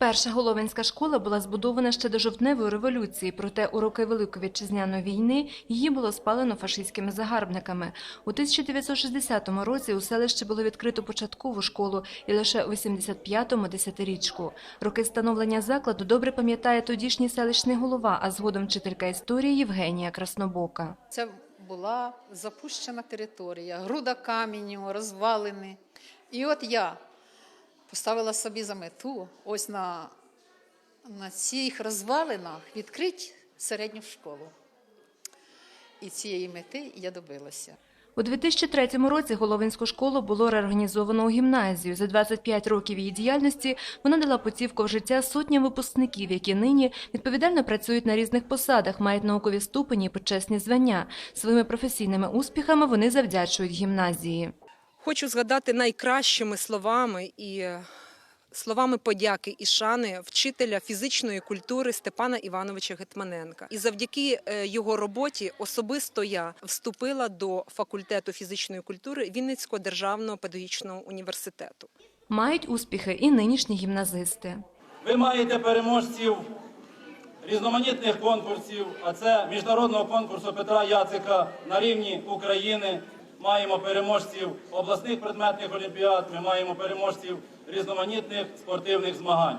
Перша Головинська школа була збудована ще до жовтневої революції, проте у роки Великої вітчизняної війни її було спалено фашистськими загарбниками. У 1960 році у селищі було відкрито початкову школу і лише у 85-му – десятирічку. Роки становлення закладу добре пам'ятає тодішній селищний голова, а згодом вчителька історії Євгенія Краснобока. Це була запущена територія, груда каменю, розвалини. І от я поставила собі за мету ось на, на цих розвалинах відкрити середню школу. І цієї мети я добилася. У 2003 році Головинську школу було реорганізовано у гімназію. За 25 років її діяльності вона дала путівку в життя сотням випускників, які нині відповідально працюють на різних посадах, мають наукові ступені і почесні звання. Своїми професійними успіхами вони завдячують гімназії. Хочу згадати найкращими словами і е, словами подяки і шани вчителя фізичної культури Степана Івановича Гетманенка. І завдяки е, його роботі особисто я вступила до факультету фізичної культури Вінницького державного педагогічного університету. Мають успіхи і нинішні гімназисти. Ви маєте переможців різноманітних конкурсів, а це міжнародного конкурсу Петра Яцика на рівні України. Маємо переможців обласних предметних олімпіад, ми маємо переможців різноманітних спортивних змагань.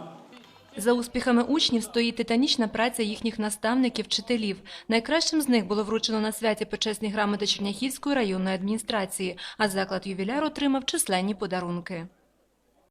За успіхами учнів стоїть титанічна праця їхніх наставників, вчителів. Найкращим з них було вручено на святі почесні грамоти Черняхівської районної адміністрації, а заклад ювіляр отримав численні подарунки.